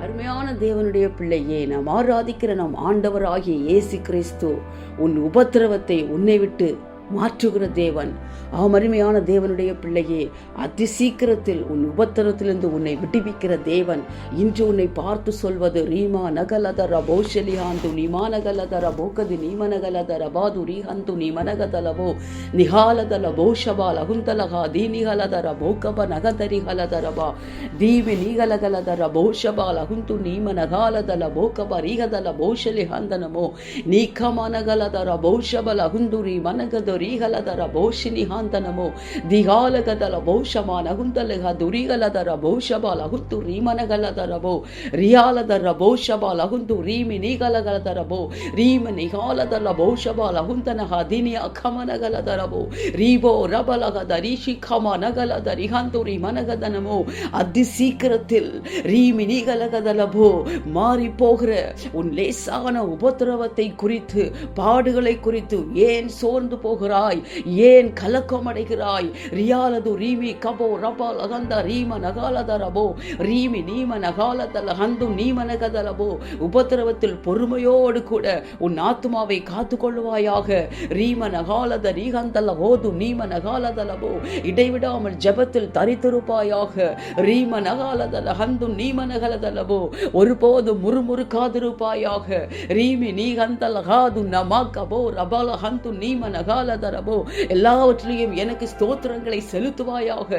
அருமையான தேவனுடைய பிள்ளையே நாம் ஆராதிக்கிற நம் ஆண்டவராகிய இயேசு கிறிஸ்து உன் உபத்திரவத்தை உன்னை விட்டு மாற்றுகிற தேவன். அவமருமையான தேவனுடைய பிள்ளையே அதி சீக்கிரத்தில் உன் உபத்திரத்திலிருந்து உன்னை விடுவிக்கிற தேவன். இன்று உன்னை பார்த்து சொல்வது ரீமா நகலத ரபோஷலி ஹாந்து நிமா நகலத ரபோகதி நீமனகலத பாது ரீஹந்து நிமனகதலவோ நிகாலதல போஷபா லகுந்தலகா தீனிகலத ரபோகப நகதரி ஹலதரபா தீவி நீகலகலத ரபோஷபா லகுந்து நீம நகாலதல போகப ரீகதல போஷலி ஹந்தனமோ நீக்கமனகலத ரபோஷப லகுந்துரி மனகதரி ಬಹುಶಿನಿ ಹಾಂದನಮೋ ದಿಗಾಲಗದಲ ಬಹುಶಮಾನ ಹುಂದಲಗ ದುರಿಗಲದರ ಬಹುಶಬಾಲ ಹುಂತು ರೀಮನಗಲದರ ಬೋ ರಿಯಾಲದರ ಬಹುಶಬಾಲ ಹುಂತು ರೀಮಿ ನೀಗಲಗಲದರ ಬೋ ರೀಮ ನಿಗಾಲದಲ ಬಹುಶಬಾಲ ಹುಂತನಹ ದಿನಿ ಅಖಮನಗಲದರ ಬೋ ರೀಬೋ ರಬಲಗದ ರೀಶಿ ಖಮನಗಲದ ರಿಹಂತು மனகதனமோ அதி சீக்கிரத்தில் ரீமி நீகலகதலபோ மாறி போகிற உன் லேசான உபத்திரவத்தை குறித்து பாடுகளை குறித்து ஏன் சோர்ந்து போகிறாய் ஏன் கலக்கம் அடைகிறாய்? ரியாலது ரீமி கபோ ரபால் அகந்த ரீம நகாலதரபோ ரீமி நீம நகாலதல ஹந்து நீம நகதலபோ உபத்திரவத்தில் பொறுமையோடு கூட உன் ஆத்மாவை காத்து கொள்வாயாக ரீம நகாலத ரீகந்தல ஓது நீம நகாலதலபோ இடைவிடாமல் ஜெபத்தில் தரித்திருப்பாயாக. ரீம நகாலதல ஹந்து நீம நகலதலபோ ஒருபோது முறுமுறுக்காதிருப்பாயாக. ரீமி நீ ஹந்தல ஹாது நமாக்கபோ ரபல ஹந்து நீம பொருளாதாரமோ எல்லாவற்றிலையும் எனக்கு ஸ்தோத்திரங்களை செலுத்துவாயாக.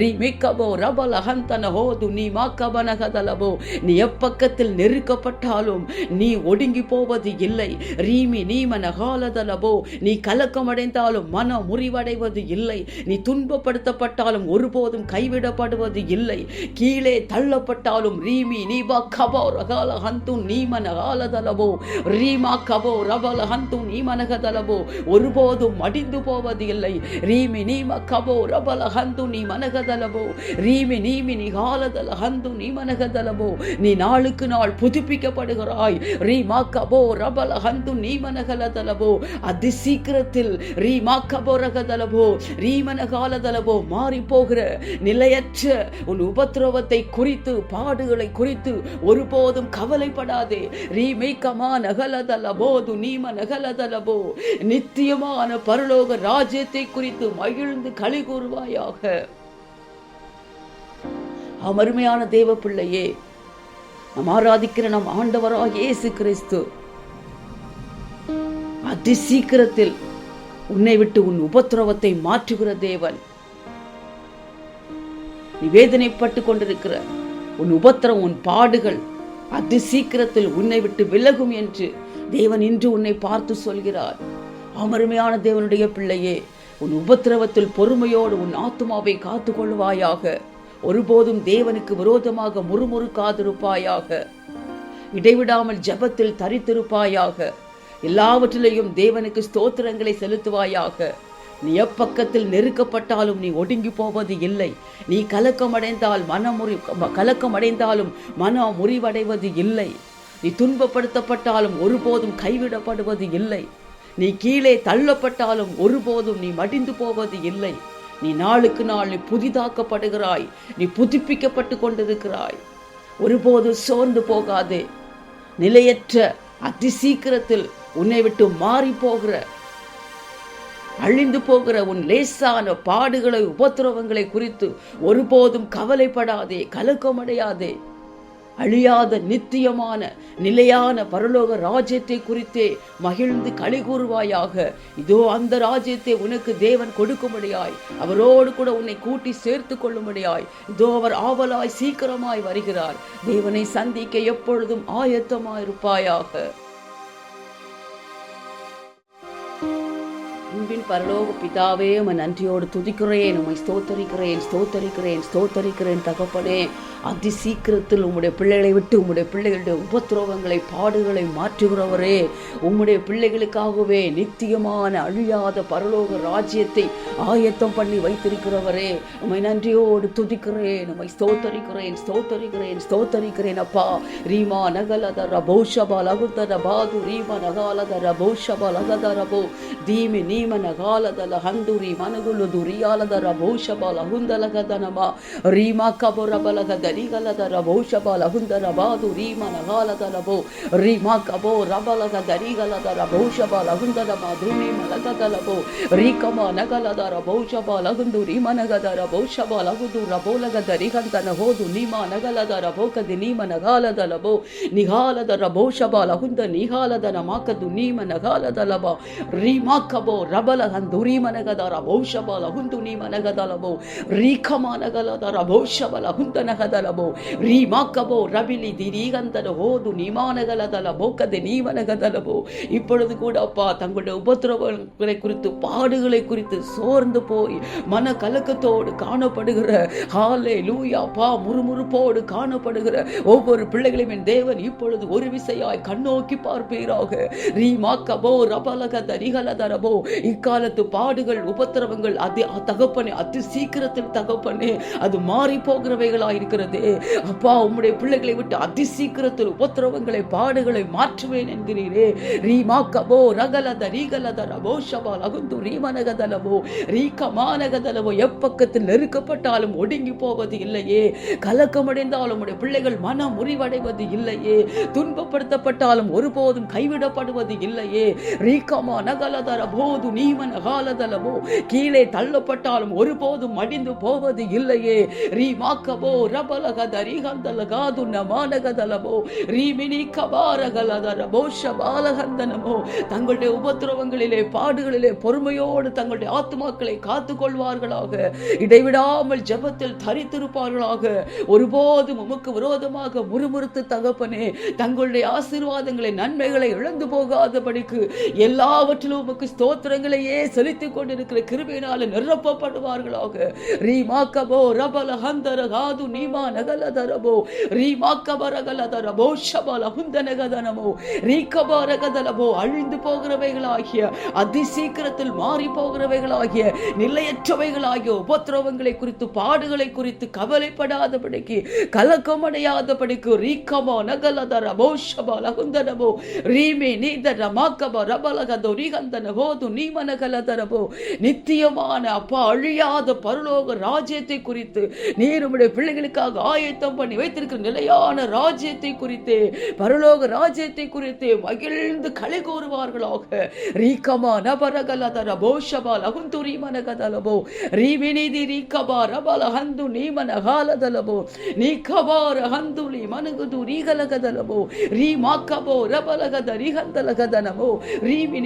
ரீமிக்கபோ ரபல ஹந்தன ஹோது நீ மாக்கபனகதலபோ நீ எப்பக்கத்தில் நெருக்கப்பட்டாலும் நீ ஒடுங்கி போவது இல்லை. ரீமி நீம நகாலதலபோ நீ கலக்கமடைந்தாலும் மனம் முறிவடைவது இல்லை. நீ துன்பப்படுத்தப்பட்டாலும் ஒருபோதும் கைவிடப்படுவது இல்லை. கீழே தள்ளப்பட்டாலும் ரீமி நீபா கபோ ரகால ஹந்து நீமன காலதலபோ ரீமா கபோ ரபல ஹந்து நீமனகதலபோ ஒருபோதும் மடிந்து போவது இல்லை ரீமி நீம கபோ ரபல ஹந்து நீ மனகதலபோ. ரீமி நீமி நீ காலதல ஹந்து நீ மனகதலபோ. நீ நாளுக்கு நாள் புதுப்பிக்கப்படுகிறாய். ரீமா கபோ ரபல ஹந்து நீ மனகலதலபோ. அதி சீக்கிரத்தில் ரீமா கபோ ரகதலபோ. ரீமன காலதலபோ மாறி போகிற நிலையற்ற உன் உபத்திரவத்தை குறித்து பாடுகளை குறித்து ஒருபோதும் கவலைப்படாதே. ரீமைக்கமா நகலதலபோது நீம நகலதலபோ. நித்தியமான பரலோக ராஜ்யத்தை குறித்து மகிழ்ந்து களி கூறுவாயாக. அமருமையான தேவ பிள்ளையே நம் ஆராதிக்கிற நம் ஆண்டவராக இயேசு கிறிஸ்து அதி சீக்கிரத்தில் உன்னை விட்டு உன் உபத்திரவத்தை மாற்றுகிற தேவன். நீ வேதனைப்பட்டு கொண்டிருக்கிற உன் உபத்திரம் உன் பாடுகள் அதி சீக்கிரத்தில் உன்னை விட்டு விலகும் என்று தேவன் இன்று உன்னை பார்த்து சொல்கிறார். அமருமையான தேவனுடைய பிள்ளையே உன் உபத்திரவத்தில் பொறுமையோடு உன் ஆத்மாவை காத்து கொள்வாயாக ஒருபோதும் தேவனுக்கு விரோதமாக முறுமுறுக்காதிருப்பாயாக. இடைவிடாமல் ஜெபத்தில் தரித்திருப்பாயாக. எல்லாவற்றிலையும் தேவனுக்கு ஸ்தோத்திரங்களை செலுத்துவாயாக. நீ எப்பக்கத்தில் நெருக்கப்பட்டாலும் நீ ஒடுங்கி போவது இல்லை. நீ கலக்கமடைந்தால் மனமுறி கலக்கமடைந்தாலும் மன முறிவடைவது இல்லை. நீ துன்பப்படுத்தப்பட்டாலும் ஒருபோதும் கைவிடப்படுவது இல்லை. நீ கீழே தள்ளப்பட்டாலும் ஒருபோதும் நீ மடிந்து போவது இல்லை. நீ நாளுக்கு நாள் நீ புதிதாக்கப்படுகிறாய். நீ புதுப்பிக்கப்பட்டு கொண்டிருக்கிறாய். ஒருபோது சோர்ந்து போகாதே. நிலையற்ற அதி சீக்கிரத்தில் உன்னை விட்டு மாறி போகிற அழிந்து போகிற உன் லேசான பாடுகளை உபத்திரவங்களை குறித்து ஒருபோதும் கவலைப்படாதே கலக்கமடையாதே. அழியாத நித்தியமான நிலையான பரலோக ராஜ்யத்தை குறித்தே மகிழ்ந்து களி கூறுவாயாக. இதோ அந்த ராஜ்யத்தை உனக்கு தேவன் கொடுக்கும்படியாய் அவரோடு கூட உன்னை கூட்டி சேர்த்து கொள்ளும்படியாய் இதோ அவர் ஆவலாய் சீக்கிரமாய் வருகிறார். தேவனை சந்திக்க எப்பொழுதும் ஆயத்தமாயிருப்பாயாக. அன்பின் பரலோக பிதாவே உமை நன்றியோடு துதிக்கிறேன். உமை ஸ்தோத்தரிக்கிறேன் ஸ்தோத்தரிக்கிறேன் ஸ்தோத்தரிக்கிறேன் தகப்பனே. அதி சீக்கிரத்தில் உம்முடைய பிள்ளைகளை விட்டு உம்முடைய பிள்ளைகளுடைய உபத்ரோகங்களை பாடுகளை மாற்றுகிறவரே. உம்முடைய பிள்ளைகளுக்காகவே நித்தியமான அழியாத பரலோக ராஜ்யத்தை ஆயத்தம் பண்ணி வைத்திருக்கிறவரே. உமை நன்றியோடு துதிக்கிறேன் உமை ஸ்தோத்தரிக்கிறேன் ஸ்தோத்தரிக்கிறேன் ஸ்தோத்தரிக்கிறேன் அப்பா. ரீமா நகலத ரபோஷபா லகுதர பாது ரீமா நகாலத ரபோஷபா லகத ரபோ தீமி நீ ಗಾಲದಲ ಹಂದುರಿ ಮನಗುಲು ದುರಿಯಾಲದರ ಭೌಷಬಲ ಹುಂದಲಗದನಮ ರೀಮ ಕಬೊರ ಬಲಗ ದರಿಗಲದರ ಬಹುಶಬಾಲ ಹುಂದರ ಬಾದು ರೀಮನ ಗಾಲದಲ ಬೋ ರೀಮ ಕಬೋ ರಬಲಗ ದರಿಗಲದರ ಬಹುಶಬಾಲ ಹುಂದರ ಧೂಮಿ ಮಲಗದಲ ಬೋ ರೀಕಮ ನಗಲದರ ಬಹುಶಬಾಲ ಹುಂದು ರೀಮನಗದರ ಬಹುಶಬಾಲ ಹುದು ರಬೋಲಗ ದರಿಗಂತನ ಹೋದು ನೀಮ ನಗಲದರ ಬೋಕದಿ ನೀಮ ನಗಾಲದಲ ಬೋ ನಿಹಾಲದರ ಬಹುಶಬಾಲ ಹುಂದ ನಿಹಾಲದನ ಮಾಕದು ನೀಮ ನಗಾಲದಲ ಬೋ ರೀಮಾಕಬೋ ರಬಲ ಹಂದು ರೀಮನಗದರ ಭೌಷಬಲ ಹುಂದು ನೀಮನಗದಲಬೋ ರೀಖಮಾನಗಲದರ ಭೌಷಬಲ ಹುಂದನಗದಲಬೋ ರೀಮಾಕಬೋ ரபிலி திரீகந்தன ஹோது நிமானகலதல போக்கதை நீவனகதலபோ இப்பொழுது கூட அப்பா தங்களுடைய உபத்திரவங்களை குறித்து பாடுகளை குறித்து சோர்ந்து போய் மன கலக்கத்தோடு காணப்படுகிற ஹாலே லூயா பா முறுமுறுப்போடு காணப்படுகிற ஒவ்வொரு பிள்ளைகளையும் என் தேவன் இப்பொழுது ஒரு விசையாய் கண்ணோக்கி பார்ப்பீராக ரீமாக்கபோ ரபலக தரிகலதரபோ இக்காலத்து பாடுகள் உபத்திரவங்கள் அதி தகப்பனே அதி சீக்கிரத்தில் தகப்பனே அது மாறி போகிறவைகளா இருக்கிறதே. அப்பா உம்முடைய பிள்ளைகளை விட்டு அதி சீக்கிரத்தில் உபத்திரவங்களை பாடுகளை மாற்றுவேன் என்கிறீரே. கபோ ரகலத ரீகலத ரபோ ஷபா லகுந்து ரீமனகதலவோ ரீகமானகதலவோ எப்பக்கத்தில் நெருக்கப்பட்டாலும் ஒடுங்கி போவது இல்லையே. கலக்கமடைந்தாலும் உடைய பிள்ளைகள் மனம் முறிவடைவது இல்லையே. துன்பப்படுத்தப்பட்டாலும் ஒருபோதும் கைவிடப்படுவது இல்லையே. ரீகமா நகலதர போது நீவன் அகாலதலமோ கீழே தள்ளப்பட்டாலும் ஒருபோதும் மடிந்து போவது இல்லையே. ரீமாக்கபோ ரபலகத ரீகந்தலகாது நமானகதலமோ ரீமினி கபாரகலதரமோ ஷபாலகந்தனமோ? தங்களுடைய உபத்திரவங்களிலே பாடுகளிலே பொறுமையோடு தங்களுடைய ஆத்மாக்களை காத்துக் கொள்வார்களாக இடைவிடாமல் ஜெபத்தில் தரித்திருப்பார்களாக. ஒருபோதும் உமக்கு விரோதமாக முறுமுறுத்து தகப்பனே தங்களுடைய ஆசீர்வாதங்களை நன்மைகளை இழந்து போகாதபடிக்கு எல்லாவற்றிலும் உமக்கு ஸ்தோத்திரங்களையே செலுத்திக் கொண்டிருக்கிற கிருபியினால நிரப்பப்படுவார்களாக. ரீமாக்கபோ ரபல ஹந்தர காது நீமா நகல தரபோ ரீமாக்கபரகல தரபோ ஷபல ஹுந்தனகதனமோ ரீக்கபரகதலபோ அழிந்து போகிறவைகளாகிய அதிசீக்கிரத்தில் மாறி போகிறவைகளாகிய நிலையற்றவைகளாகிய உபத்திரவங்களை குறித்து பாடுகளை குறித்து கவலைப்படாதபடிக்கு கலக்கமடையாதபடிக்கு ரீக்கமோ நகலதரபோ ஷபல ஹுந்தனமோ ரீமே நீதர மாக்கப ரபலகதோ ரீகந்தன ஹோது நீ நீமனகலதரபோ நித்தியமான அப்பா அழியாத பரலோக ராஜ்யத்தை குறித்து நீர் உம்முடைய பிள்ளைகளுக்காக ஆயத்தம் பண்ணி வைத்திருக்கிற நிலையான ராஜ்யத்தை குறித்து பரலோக ராஜ்யத்தை குறித்து மகிழ்ந்து களை கூறுவார்களாக. ரீகமா நபரகலதர போஷபா லகுந்து மனகதலபோ ரீவினிதி ரீகபா ரபல ஹந்து நீமன காலதலபோ நீகபார ஹந்துலி மனுகுது ரீகலகதலபோ ரீமாக்கபோ ரபலகத ரீகந்தலகதனமோ ரீமி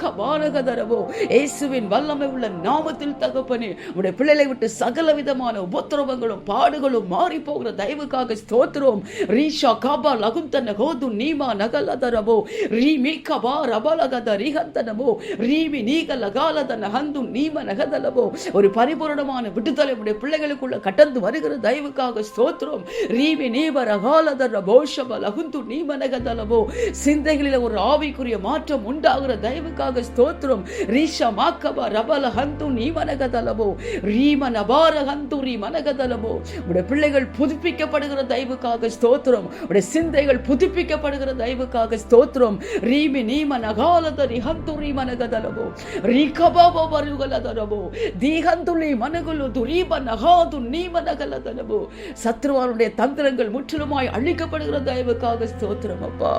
நீகலகலதலபோ இயேசுவின் வல்லமை உள்ள நாமத்தில் தகப்பனே உடைய பிள்ளைகளை விட்டு சகல விதமான உபத்திரவங்களும் பாடுகளும் மாறி போகிற தயவுக்காக ஸ்தோத்திரம். ரீஷா காபா லகுந்தன கோது நீமா நகலதரவோ. ரீமி கபா ரபலகத ரிகந்தனவோ ரீமி நீக காலதன ஹந்து நீம நகதலவோ. ஒரு பரிபூரணமான விடுதலை உடைய பிள்ளைகளுக்குள்ள கடந்து வருகிற தயவுக்காக ஸ்தோத்திரம். ரீமி நீவர காலதர போஷப லகுந்து நீம நகதலவோ. சிந்தைகளில் ஒரு ஆவிக்குரிய மாற்றம் உண்டாகிற தயவுக்காக ஸ்தோத்திரம். ரீஷா மாக்கபா ரபல ஹந்து நீ நீமனகதலபோ ரீம நபார ஹந்து ரீ ரீமனகதலபோ உடைய பிள்ளைகள் புதுப்பிக்கப்படுகிற தயவுக்காக ஸ்தோத்திரம். உடைய சிந்தைகள் புதுப்பிக்கப்படுகிற தயவுக்காக ஸ்தோத்திரம். ரீமி நீம நகாலத ரிஹந்து ரீமனகதலபோ ரீகபாபோ வருகலதரபோ தீகந்துலி மனகுலு துரீப நகாது நீ நீமனகலதலபோ சத்ருவானுடைய தந்திரங்கள் முற்றிலுமாய் அழிக்கப்படுகிற தயவுக்காக ஸ்தோத்திரம் அப்பா.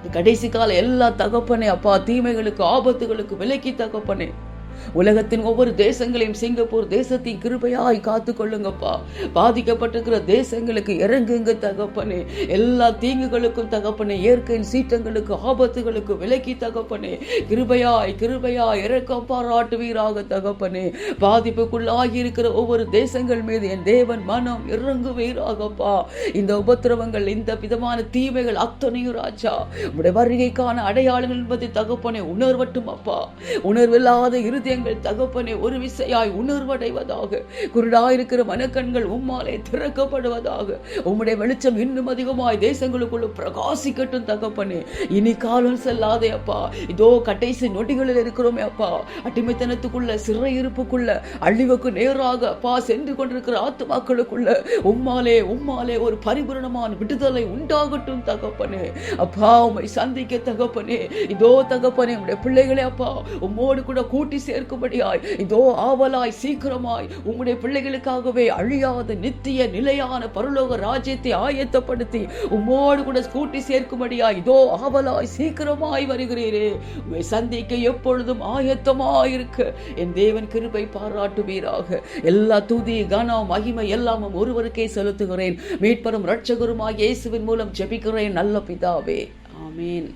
இந்த கடைசி கால எல்லா தகப்பனே அப்பா தீமைகளுக்கு ஆபத்துகளுக்கு விலக்கி தகப்பனே. உலகத்தின் ஒவ்வொரு தேசங்களையும் சிங்கப்பூர் தேசத்தின் கிருபையாய் காத்து கொள்ளுங்கப்பா பாதிக்கப்பட்டிருக்கிற தேசங்களுக்கு இறங்குங்க தகப்பனே. எல்லா தீங்குகளுக்கும் தகப்பனே. இயற்கையின் சீற்றங்களுக்கு ஆபத்துகளுக்கு விலக்கி தகப்பனே. கிருபையாய் கிருபையாய் இறக்கம் பாராட்டுவீராக தகப்பனே. பாதிப்புக்குள்ளாகி இருக்கிற ஒவ்வொரு தேசங்கள் மீது என் தேவன் மனம் இறங்குவீராகப்பா. இந்த உபத்திரவங்கள் இந்த விதமான தீமைகள் அத்தனையும் ராஜா. உடைய வருகைக்கான அடையாளங்கள் என்பதை தகப்பனே உணர்வட்டும் அப்பா உணர்வில்லாத இறுதி இருதயங்கள் தகப்பனே ஒரு விசையாய் உணர்வடைவதாக. குருடாயிருக்கிற மனக்கண்கள் உம்மாலே திறக்கப்படுவதாக. உம்முடைய வெளிச்சம் இன்னும் அதிகமாய் தேசங்களுக்குள்ள பிரகாசிக்கட்டும் தகப்பனே. இனி காலம் செல்லாதே அப்பா. இதோ கடைசி நொடிகளில் இருக்கிறோமே அப்பா. அடிமைத்தனத்துக்குள்ள சிறையிருப்புக்குள்ள அழிவுக்கு நேராக அப்பா சென்று கொண்டிருக்கிற ஆத்துமாக்களுக்குள்ள உம்மாலே உம்மாலே ஒரு பரிபூரணமான விடுதலை உண்டாகட்டும் தகப்பனே. அப்பா உம்மை சந்திக்க தகப்பனே. இதோ தகப்பனே உடைய பிள்ளைகளே அப்பா உம்மோடு கூட கூட்டி சேர்க்கும்படியாய் இதோ ஆவலாய் சீக்கிரமாய் உம்முடைய பிள்ளைகளுக்காகவே அழியாத நித்திய நிலையான பரலோக ராஜ்யத்தை ஆயத்தப்படுத்தி உம்மோடு கூட கூட்டி சேர்க்கும்படியாய் இதோ ஆவலாய் சீக்கிரமாய் வருகிறீரே. உம்மை சந்திக்க எப்பொழுதும் ஆயத்தமாயிருக்க. என் தேவன் கிருபை பாராட்டுவீராக. எல்லா துதி கனம் மகிமை எல்லாமும் ஒருவருக்கே செலுத்துகிறேன். மீட்பரும் இரட்சகருமாய் இயேசுவின் மூலம் ஜெபிக்கிறேன் நல்ல பிதாவே. ஆமீன்.